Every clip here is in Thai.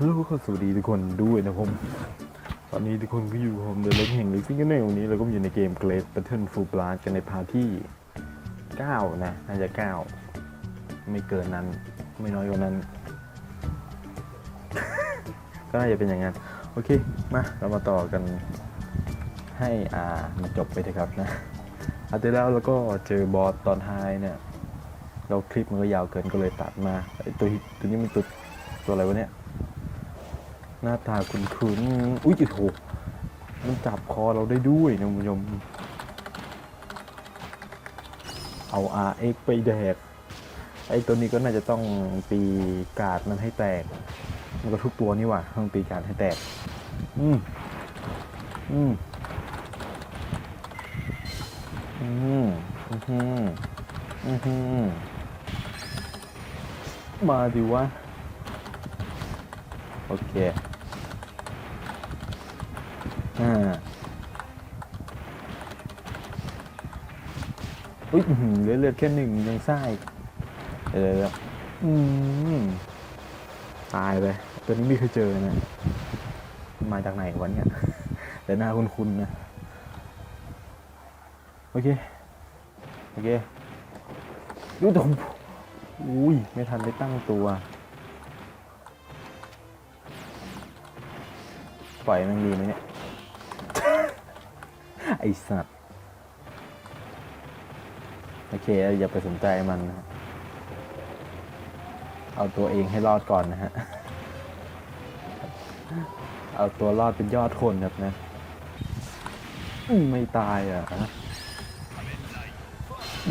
ฮัลโหลสวัสดีทุกคนด้วยนะผม ตอนนี้ทุกคนก็อยู่กับผมเดเล็กแห่งลิซิงกิลในวันนี้เราก็อยู่ในเกม Great Battle Full Blast กันในพาร์ทที่ 9 นะ น่าจะ 9 ไม่เกินนั้น ไม่น้อยกว่านั้น ก็น่าจะเป็นอย่างนั้น โอเค มาเรามาต่อกันให้อ่ามันจบไปเถอะครับนะอาทิตย์แล้วเราก็เจอบอสตอนท้ายเนี่ยเราคลิปมันก็ยาวเกินก็เลยตัดมาไอตัวตัวนี้มันตัวตัวอะไรวะเนี่ย หน้าตาคุ้นๆอุ้ยโอ้โหมันจับคอเราได้ด้วยนะคุณผู้ชม เอา RX ไปแดก ไอ้ตัวนี้ก็น่าจะต้องตีการ์ดมันให้แตก มันก็ทุกตัวนี่หว่าต้องตีการ์ดให้แตกอืมอืม อืม อืม อืม อืม มาดิวะ โอเค อ่าอุ้ยอื้อหือเหลือเลือดแค่หนึ่งยังไส้เดี๋ยวเดี๋ยอืมตายไปตัวนี้ไม่เคยเจอนะมาจากไหนวะเนี่ยแต่หน้าคุ้นๆนะ โอเค โอเคดูตรงอุ้ย ไม่ทันได้ตั้งตัว ปล่อยมันดีไหมเนี่ย ไอสัตว์ โอเคอย่าไปสนใจมันนะเอาตัวเองให้รอดก่อนนะฮะ เอาตัวรอดเป็นยอดคนครับนะ ไม่ตายอะ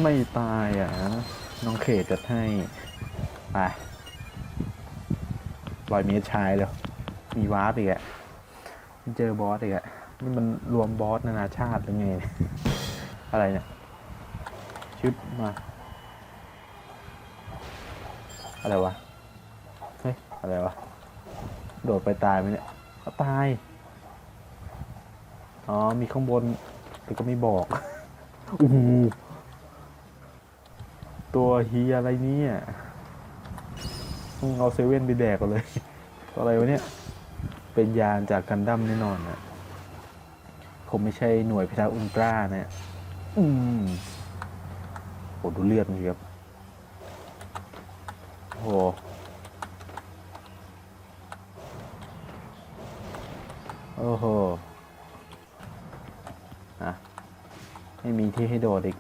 ไม่ตายอะ น้องเขตจะให้ ไปลอยเมตรชายแล้วมีวาร์ปอีกอะเจอบอสอีกอะ นี่มันรวมบอสนานาชาติหรือไงเนี่ยอะไรเนี่ย ชุดมา อะไรวะ เฮ้ย อะไรวะ โดดไปตายไหมเนี่ยก็ตาย อ๋อ มีข้างบน แต่ก็ไม่บอกอู้หูตัวฮียอะไรเนี่ยมึงเอาเซเว่นไปแดกกันเลยตัวอะไรวะเนี่ย เป็นยานจากกันดั้มแน่นอนนะ ผมไม่ใช่หน่วยพิทักษ์อุลตร้านะ อืมโหดูเลือดมันครับโหโอ้โหอะไม่มีที่ให้โดดอีก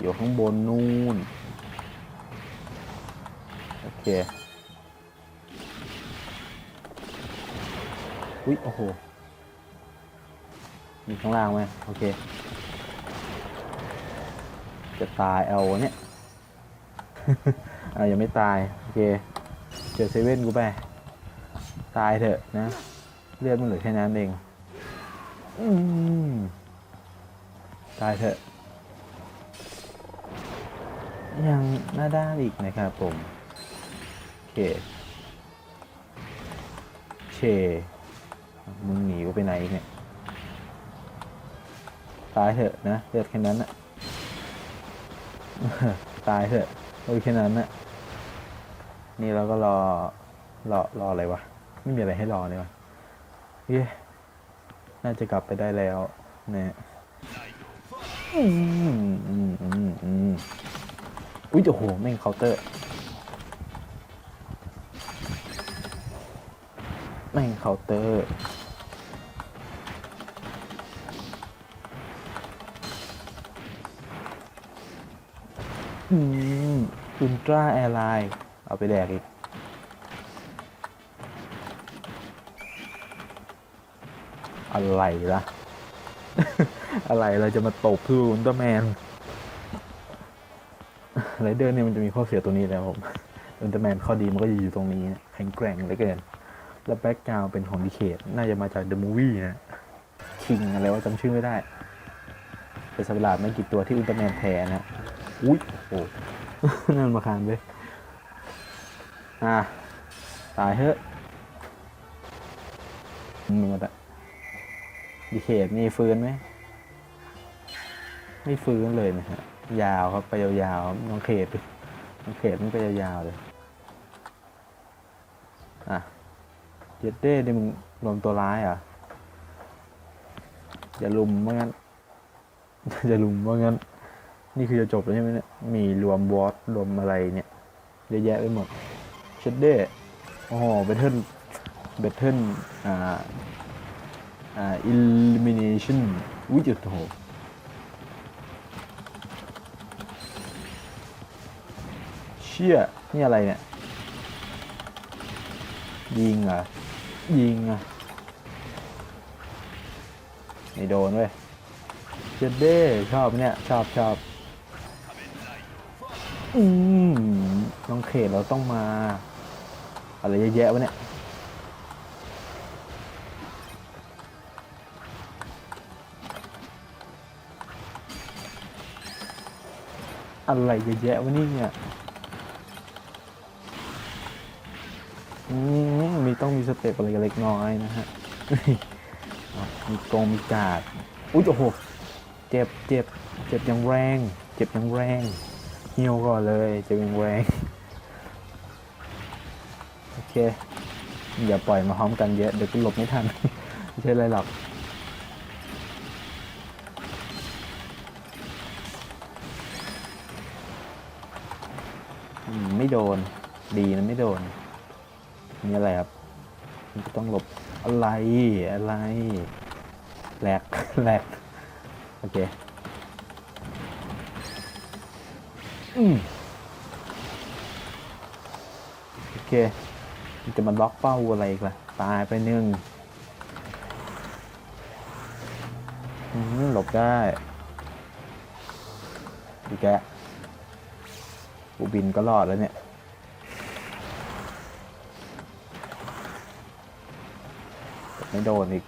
อยู่ข้างบนนู่น โอเค อุ๊ย โอ้โห มีข้างล่างไหมโอเค จะตายเอาเนี่ยอ่ายังไม่ตาย โอเค เจอเซเว่นกูไป ตายเถอะนะ เลือดมันเหลือแค่นั้นเองอตายเถอะ ยังหน้าด้านอีกนะครับผม โอเค เช มึงหนีกูไปไหนอีกเนี่ย ตายเถอะนะเลือดแค่นั้นนะตายเถอะโอ้ยแค่นั้นนะนี่เราก็รอรอรออะไรวะ ไม่มีอะไรให้รอเลยวะเย้น่าจะกลับไปได้แล้วเนี่ยอืมอืมอืมอืมอุ้ยโอ้โหแม่งเคาน์เตอร์แม่งเคาน์เตอร์ อืมอุลตร้าแอร์ไลน์เอาไปแดกอีก อะไรล่ะ อะไรเราจะมาตบคืออุลตร้าแมนไรเดอร์เนี่ยมันจะมีข้อเสียตัวนี้แล้วผมอุลตร้าแมนข้อดีมันก็จะอยู่ตรงนี้ แข็งแกร่งเหลือเกิน แล้วแบ็กกราวเป็นของดิเคทน่าจะมาจากเดอะมูวี่นะคิงอะไรว่าจำชื่อไม่ได้เป็นสัตว์ประหลาดไม่กี่ตัวที่อุลตร้าแมนแพ้นะ อุ้ยโอ้ นั่นมาคานเลย อะตายเถอะมึงหมดอะดีเคทนี่ฟื้นไหม ไม่ฟื้นเลยนะฮะ ยาวครับ ไปยาวๆน้องเขตน้องเขตมันไปยาวๆเลย อะเย็ดเด้นี่มึงรวมตัวร้ายเหรอะอย่าลุมว่างั้น อย่าลุมว่างั้น นี่คือจะจบแล้วใช่ไหมเนี่ย มีรวมวอตรวมอะไรเนี่ยเยอะแยะไปหมดเชดเด้โอ้โหเบทเทิลเบทเทิลอ่า อ่า elimination วิจิตรโหเชี่ยนี่อะไรเนี่ย ยิงเหรอยิงอะไม่โดนเว้ยเจ็ดเด้ชอบเนี่ย ชอบชอบ อืมน้องเขตเราต้องมา อะไรเยอะแยะวะเนี่ย อะไรเยอะแยะวะนี่เนี่ยอืมมีต้องมีสเต็ปอะไรเล็กน้อยนะฮะ มีกรงมีกาด อุ้ยโอ้โห เจ็บเจ็บ เจ็บอย่างแรง เจ็บอย่างแรง เหี่ยวก่อนเลยจ็บอย่างแรงโอเค อย่าปล่อยมาพร้อมกันเยอะ เดี๋ยวกูหลบไม่ทัน ไม่ใช่ไรหรอกไม่โดน ดีนะไม่โดน นี่อะไรครับมันต้องหลบอะไรอะไรแหลกแหลกโอเค อืมโอเคมันจะมาล็อกเป้าอะไรอีกล่ะ ตายไปหนึ่งหลบได้อีกแกกูบินก็รอดแล้วเนี่ย ไม่โดนอีก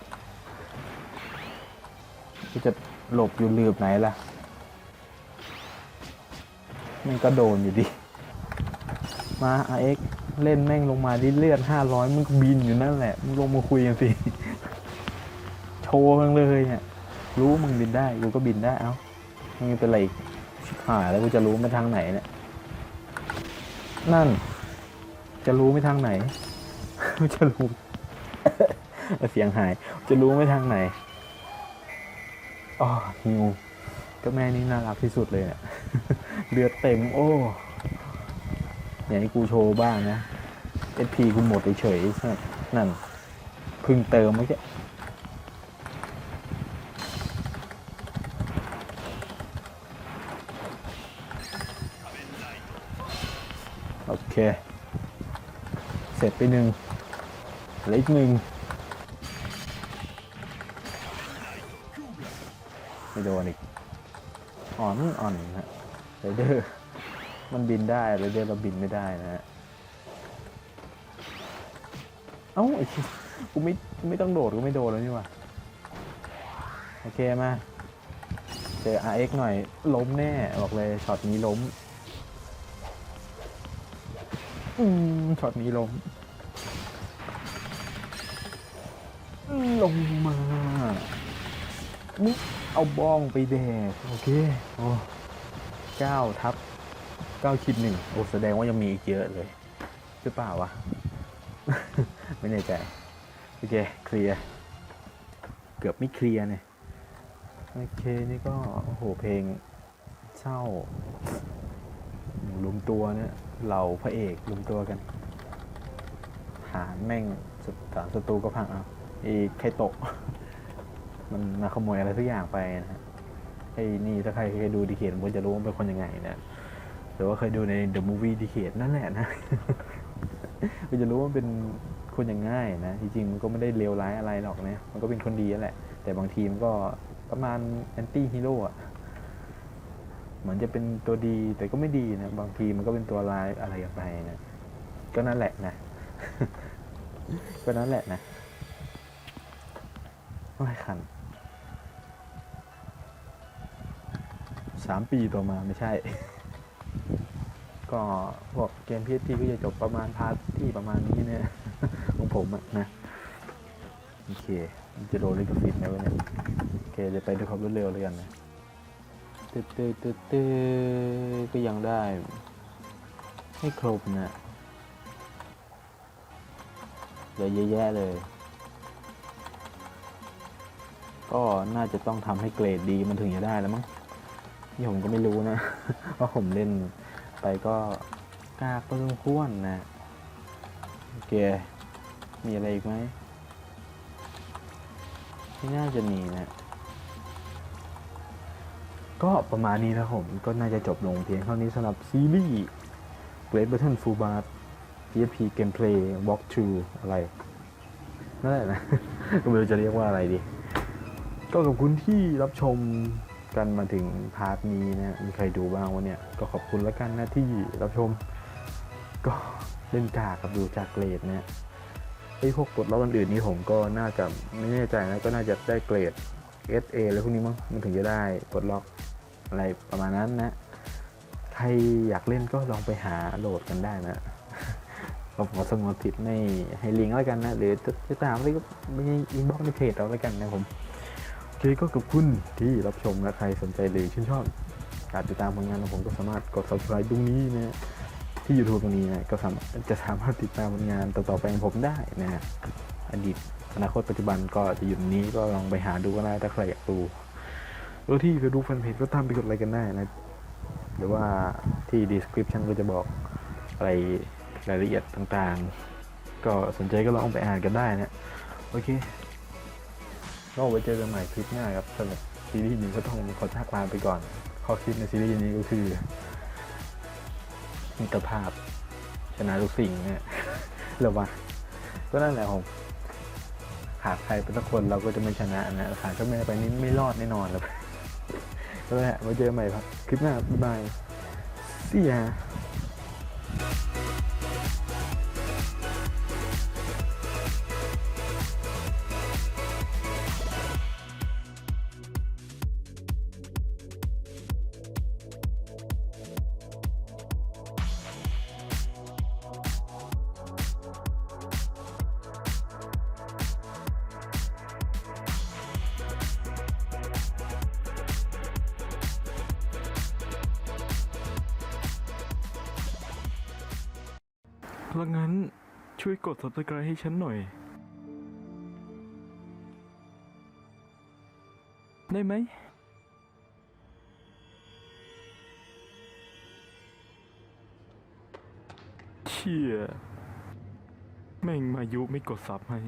จะหลบอยู่ลืบไหนล่ะ มันก็โดนอยู่ดิมา RX เล่นแม่งลงมาดิเลือดห้าร้อยมึงก็บินอยู่นั่นแหละ มึงลงมาคุยกันสิ โชว์มึงเลยเนี่ย รู้มึงบินได้ กูก็บินได้เอ้ามึงเป็นไรชิบหายแล้วกูจะรู้ไปทางไหนเนี่ย นั่น จะรู้ไม่ทางไหน จะรู้เสียงหาย จะรู้ไม่ทางไหนอ๋อหิวก็แม่นี่น่ารักที่สุดเลยเนี่ย เลือเต็ม โอ้อย่าให้กูโชว์บ้างนะ SP กูหมดเฉยๆนั่นพึ่งเติมเมื่อกี้โอเค เสร็จไปหนึ่งเหลืออีกหนึ่งไม่โดนอีกอ่อนอ่อนฮะ ไรเดอร์มันบินได้ไรเดอร์เราบินไม่ได้นะฮะเอ้าไอ้ชิกูไม่ไม่ต้องโดดกูไม่โดดแล้วนี่ว่าโอเคมาเจอ RX หน่อยล้มแน่บอกเลยช็อตนี้ล้มอืมช็อตนี้ล้มลงมานี่เอาบ้องไปแดกโอเคโอ้ เก้าทับเก้าคิดหนึ่งโอ้แสดงว่ายังมีอีกเยอะเลยหรือเปล่าวะ ไม่แน่ใจโอเคเคลียร์เกือบไม่เคลียร์เนี่ยโอเคนี่ก็โอ้โหเพลงเศร้ารวมตัวเนี่ยเหล่าพระเอกรวมตัวกันหารแม่งสถานศัตรูก็พังเอาไอ้ไคโตะมันมาขโมยอะไรสักอย่างไปนะฮะ ไอ้นี่ถ้าใครเคยดูดีเคทมันจะรู้ว่าเป็นคนยังไงนะหรือว่าเคยดูใน The Movie ดีเคทนั่นแหละนะมันจะรู้ว่าเป็นคนอย่างง่ายนะจริงๆมันก็ไม่ได้เลวร้ายอะไรหรอกนะมันก็เป็นคนดีนั่นแหละ แต่บางทีมันก็ประมาณแอนตี้ฮีโร่อะเหมือนจะเป็นตัวดีแต่ก็ไม่ดีนะบางทีมันก็เป็นตัวร้ายอะไรกันไปนะก็นั่นแหละนะก็นั่นแหละนะไม่คัน สามปีต่อมาไม่ใช่ ก็พวกเกมพี p ก็จะจบประมาณพาร์ทที่ประมาณนี้เนี่ยของผมอะนะ โอเค จะโดนลิขสิทธิ์ไหมวะเนี่ยโอเคจะไปด้วยความรวดเร็วเลยกันนะตึ๊ดตึ๊ดตึ๊ดตึ๊ดก็ยังได้ ไม่ครบนะเหลือเยอะแยะเลย ก็น่าจะต้องทำให้เกรดดีมันถึงจะได้แล้วมั้ง นี่ผมก็ไม่รู้นะ ว่าผมเล่นไปก็กากพอสมควรนะ โอเค มีอะไรอีกไหมไม่น่าจะมีนะ ก็ประมาณนี้นะผมก็น่าจะจบลงเพียงเท่านี้สำหรับซีรีส์ Great Battle Full Bar PFP Gameplay Walk Through อะไรนั่นแหละนะ ก็ไม่รู้จะเรียกว่าอะไรดี ก็ขอบคุณที่รับชม กันมาถึงพาร์ทนี้นะมีใครดูบ้างวะเนี่ย ก็ขอบคุณแล้วกันนะที่รับชม ก็เล่นกากกับดูจากเกรดเนี่ยไอ้พวกปลดล็อกอื่นๆนี้ผมก็น่าจะไม่แน่ใจนะก็น่าจะได้เกรด SA อะไรพวกนี้มั้งมันถึงจะได้ปลดล็อกอะไรประมาณนั้นนะ ใครอยากเล่นก็ลองไปหาโหลดกันได้นะผมขอสงวนสิทธิ์ไม่ให้ลิงก์แล้วกันนะ หรือจะตามอะไรก็ไม่อินบ็อกในเพจเราแล้วกันนะผม เคก็ขอบคุณที่รับชมนะใครสนใจหรือชื่นชอบการติดตามผลงานของผมก็สามารถกด subscribe ตรงนี้นะที่ YouTube ตรงนี้นะก็สามารถจะสามารถติดตามผลงานต่อๆไปของผมได้นะฮะอดีตอนาคตปัจจุบันก็จะอยู่ตรงนี้ก็ลองไปหาดูก็ได้ถ้าใครอยากดูหรือที่จะดูแฟนเพจก็ตามไปกดไลค์กันได้นะ หรือว่าที่ description ก็จะบอกอะไรรายละเอียดต่างๆ ก็สนใจก็ลองไปอ่านกันได้นะ โอเค ก็ไว้เจอกันใหม่คลิปหน้าครับสำหรับซีรีส์นี้ก็ต้องขอจากลาไปก่อน ข้อคิดในซีรีส์นี้ก็คือมิตรภาพชนะทุกสิ่งเนี่ยหรือว่าก็นั่นแหละผมขาดใครเป็นสักคนเราก็จะไม่ชนะนะขาดก็ไม่ไปนี่ไม่รอดแน่นอนเลยก็แหละไว้เจอกันใหม่ครับ คลิปหน้าบ๊ายบายสี่ฮ แล้วงั้นช่วยกด subscribe ให้ฉันหน่อย ได้ไหม เชี่ย แม่งมายุไม่กดซับให้